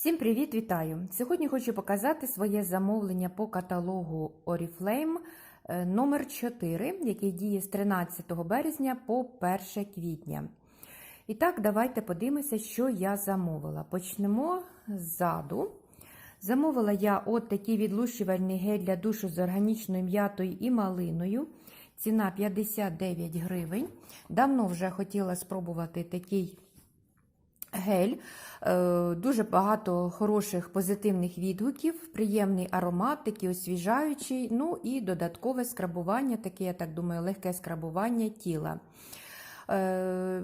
Всім привіт, вітаю! Сьогодні хочу показати своє замовлення по каталогу Oriflame е, номер 4 який діє з 13 березня по 1 квітня. І так, давайте подивимося, що я замовила. Почнемо ззаду. Замовила я от такий відлущувальний гель для душу з органічною м'ятою і малиною. Ціна 59 гривень. Давно вже хотіла спробувати такий гель. Е, Дуже багато хороших позитивних відгуків, приємний аромат, такий освіжаючий, ну і додаткове скрабування, таке, я так думаю, легке скрабування тіла. Е,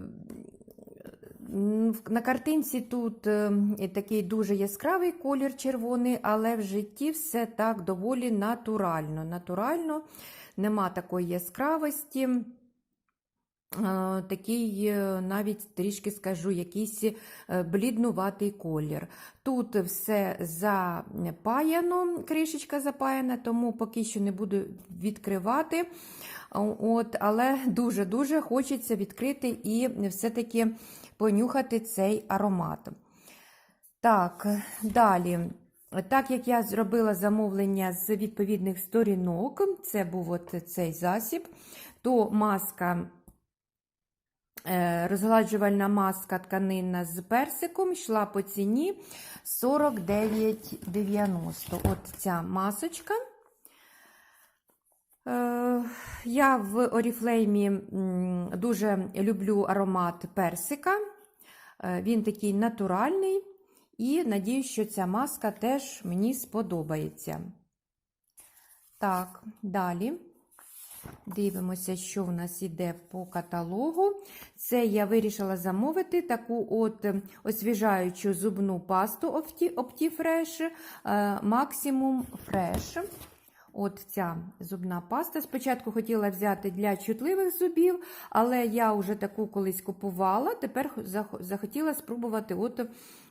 На картинці тут е, такий дуже яскравий колір червоний, але в житті все так доволі натурально. Натурально, нема такої яскравості. Е, Такий, е, навіть трішки скажу, якийсь е, бліднуватий колір. Тут все запаяно, кришечка запаяна, тому поки що не буду відкривати. От, Але дуже-дуже хочеться відкрити і все-таки понюхати цей аромат. Так, далі. Так як я зробила замовлення з відповідних сторінок, це був от цей засіб, то маска. Розгладжувальна маска тканинна з персиком йшла по ціні 49,90. От ця масочка. Я в Oriflame дуже люблю аромат персика. Він такий натуральний, і надіюсь, що ця маска теж мені сподобається. Так, далі. Дивимося, що в нас йде по каталогу. Це я вирішила замовити таку от освіжаючу зубну пасту Optifresh Maximum Fresh. От ця зубна паста. Спочатку хотіла взяти для чутливих зубів, але я вже таку колись купувала. Тепер захотіла спробувати от,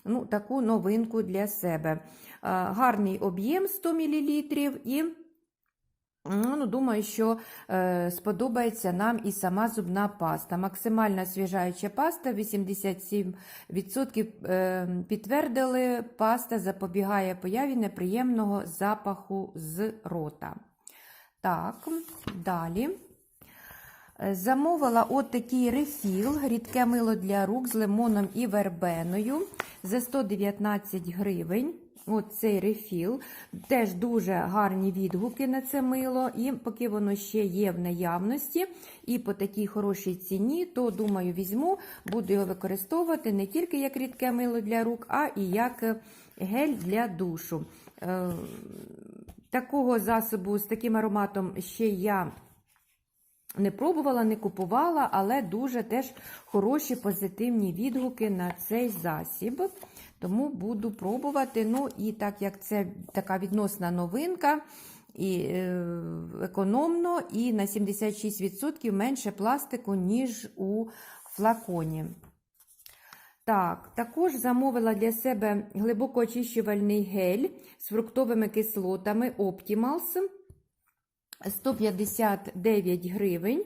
ну, таку новинку для себе. Гарний об'єм 100 мл і Ну, Думаю, що е, сподобається нам і сама зубна паста. Максимальна освіжаюча паста, 87% е, підтвердили, паста запобігає появі неприємного запаху з рота. Так, далі. Замовила от такий рефіл, рідке мило для рук з лимоном і вербеною за 119 гривень. От цей рефіл. Теж дуже гарні відгуки на це мило, і поки воно ще є в наявності, і по такій хорошій ціні, то, думаю, візьму, буду його використовувати не тільки як рідке мило для рук, а і як гель для душу. Е, такого засобу з таким ароматом ще я. Не пробувала, не купувала, але дуже теж хороші позитивні відгуки на цей засіб. Тому буду пробувати. Ну, і так як це така відносна новинка, і е, економно, і на 76% менше пластику, ніж у флаконі. Так, також замовила для себе глибоко очищувальний гель з фруктовими кислотами Optimals 159 гривень.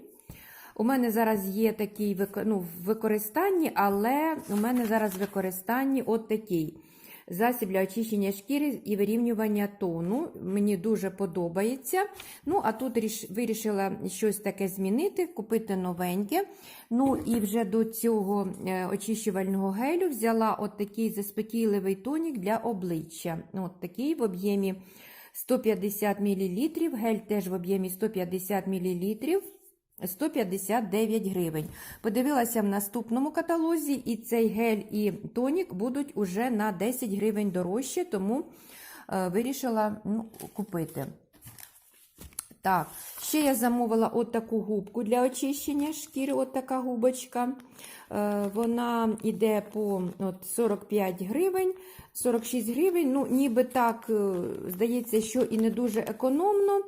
У мене зараз є такий ну, в використанні, але у мене зараз в використанні от такий засіб для очищення шкіри і вирівнювання тону. Мені дуже подобається. Ну, а тут вирішила щось таке змінити, купити новеньке. Ну, і вже до цього е, очищувального гелю взяла от такий заспокійливий тонік для обличчя. От такий в об'ємі 150 мл, гель теж в об'ємі 150 мл. 159 гривень. Подивилася в наступному каталозі, і цей гель і тонік будуть уже на 10 гривень дорожче, тому е, вирішила ну, купити. Так, ще я замовила от таку губку для очищення шкіри, от така губочка. Е, вона йде по от, 45 гривень, 46 гривень. Ну, ніби так, е, здається, що і не дуже економно.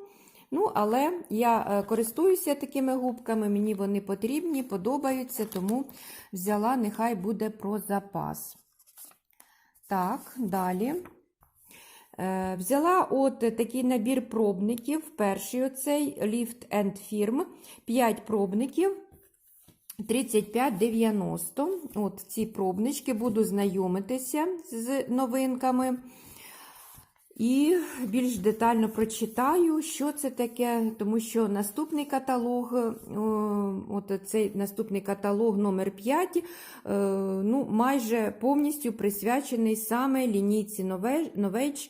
Ну, але я е, користуюся такими губками, мені вони потрібні, подобаються, тому взяла, нехай буде про запас. Так, далі. Е, взяла от такий набір пробників. Перший оцей Lift and Firm. 5 пробників. 35,90. От ці пробнички буду знайомитися з новинками. І більш детально прочитаю, що це таке, тому що наступний каталог, е, от цей наступний каталог номер 5, е, ну, майже повністю присвячений саме лінійці Novage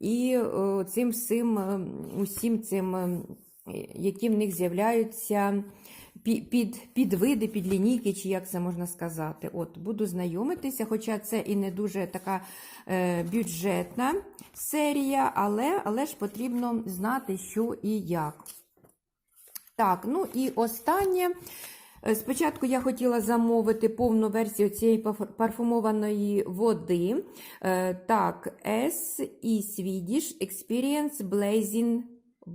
і е, цим всім, усім цим, які в них з'являються під, під, підвиди, підлінійки, чи як це можна сказати. От, Буду знайомитися, хоча це і не дуже така е, бюджетна серія, але, але ж потрібно знати, що і як. Так, ну і останнє. Е, Спочатку я хотіла замовити повну версію цієї парфумованої води. Е, Так, S і Swedish Experience Blazing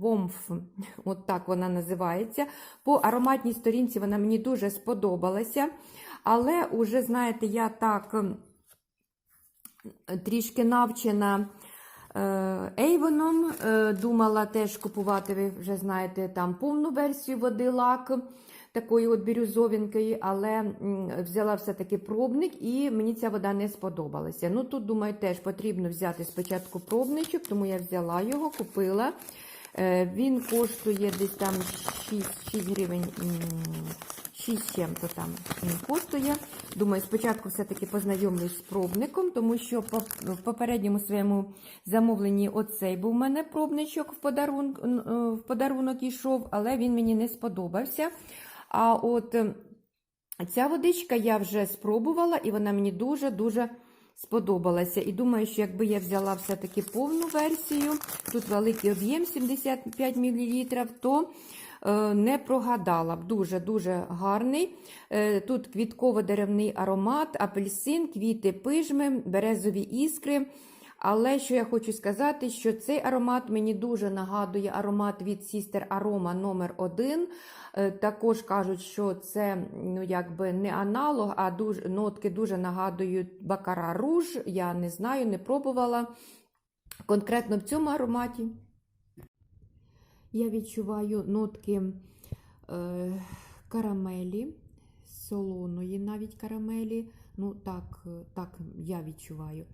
Warmth. От так вона називається. По ароматній сторінці вона мені дуже сподобалася. Але уже, знаєте, я так трішки навчена Ейвоном. Думала теж купувати, ви вже знаєте, там повну версію води лак. Такої от бірюзовінької, але взяла все-таки пробник, і мені ця вода не сподобалася. Ну тут, думаю, теж потрібно взяти спочатку пробничок, тому я взяла його, купила. Е, Він коштує десь там 6, 6 гривень, 6 чим-то там він коштує. Думаю, спочатку все-таки познайомлюсь з пробником, тому що в попередньому своєму замовленні оцей був у мене пробничок в подарунок, в подарунок ішов, але він мені не сподобався. А от е, ця водичка я вже спробувала, і вона мені дуже-дуже сподобалася. І думаю, що якби я взяла все-таки повну версію, тут великий об'єм 75 мл, то е, не прогадала б. Дуже-дуже гарний. Е, Тут квітково-деревний аромат, апельсин, квіти пижми, березові іскри. Але що я хочу сказати, що цей аромат мені дуже нагадує аромат від Sister Aroma номер 1 Також кажуть, що це ну, якби не аналог, а дуже, нотки дуже нагадують Бакара Руж. Я не знаю, не пробувала. Конкретно в цьому ароматі я відчуваю нотки е, карамелі, солоної навіть карамелі. Ну, так, е, так я відчуваю.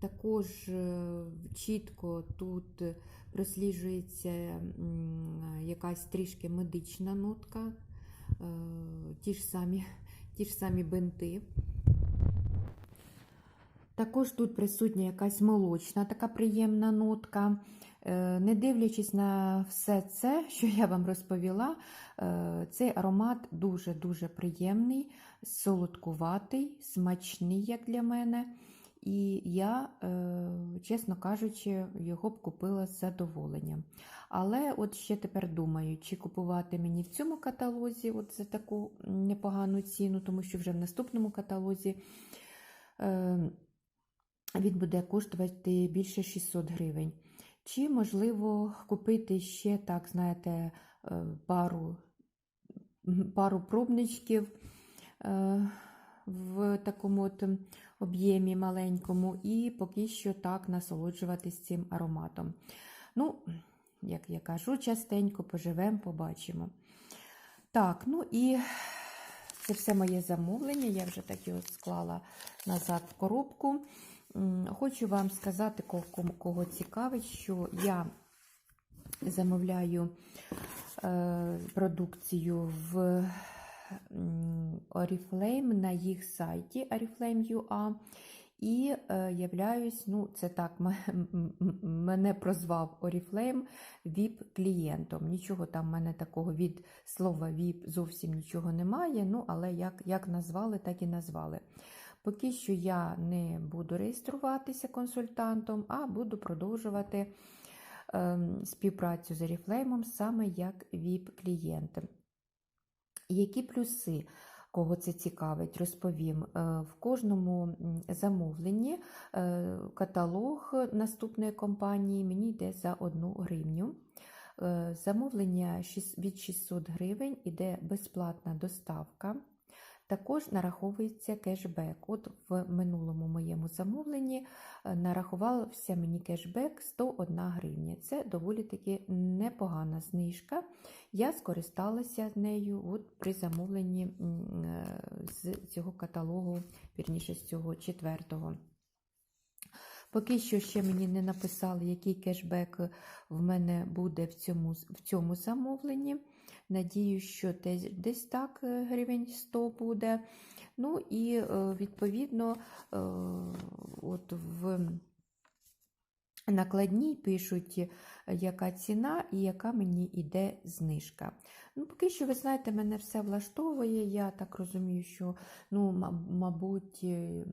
Також е, чітко тут просліджується якась трішки медична нотка, е, ті ж самі, ті ж самі бинти. Також тут присутня якась молочна така приємна нотка. Е, Не дивлячись на все це, що я вам розповіла, цей аромат дуже-дуже приємний, солодкуватий, смачний, як для мене. І я, е, чесно кажучи, його б купила з задоволенням. Але от ще тепер думаю, чи купувати мені в цьому каталозі от за таку непогану ціну, тому що вже в наступному каталозі е, він буде коштувати більше 600 гривень. Чи, можливо, купити ще, так, знаєте, е, пару, пару пробничків е, в такому от об'ємі маленькому, і поки що так насолоджуватись цим ароматом. Ну, як я кажу, частенько поживемо, побачимо. Так, ну і це все моє замовлення. Я вже так його склала назад в коробку. Хочу вам сказати, ко- кому- кого цікавить, що я замовляю е, продукцію в Oriflame на їх сайті Oriflame.ua і е, являюсь, ну, це так, мене прозвав Oriflame VIP-клієнтом. Нічого там в мене такого від слова VIP зовсім нічого немає. Ну, але як, як назвали, так і назвали. Поки що я не буду реєструватися консультантом, а буду продовжувати ем, співпрацю з Oriflame саме як VIP-клієнт. Які плюси, кого це цікавить, розповім. Е, В кожному замовленні е, каталог наступної компанії мені йде за 1 гривню. Е, Замовлення від 600 гривень іде безплатна доставка. Також нараховується кешбек. От в минулому моєму замовленні е, нарахувався мені кешбек 101 гривня. Це доволі таки непогана знижка. Я скористалася нею от при замовленні е, з цього каталогу, вірніше з цього четвертого. Поки що ще мені не написали, який кешбек в мене буде в цьому, в цьому замовленні. Надію, що десь, десь так е, гривень 100 буде. Ну і е, відповідно, е, от в накладній пишуть, е, яка ціна і яка мені йде знижка. Ну, Поки що, ви знаєте, мене все влаштовує. Я так розумію, що, ну, мабуть, е, е,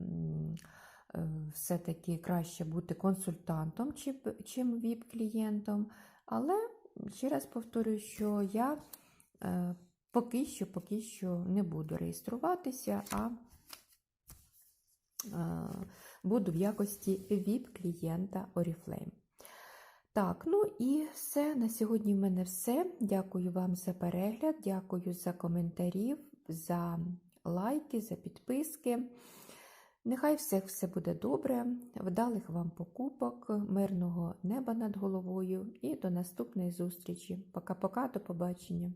все-таки краще бути консультантом, чим, ВІП-клієнтом. Але ще раз повторюю, що я е, поки що, поки що не буду реєструватися, а е, буду в якості ВІП-клієнта Oriflame. Так, ну і все. На сьогодні в мене все. Дякую вам за перегляд, дякую за коментарі, за лайки, за підписки. Нехай всіх все буде добре, вдалих вам покупок, мирного неба над головою і до наступної зустрічі. Пока-пока, до побачення.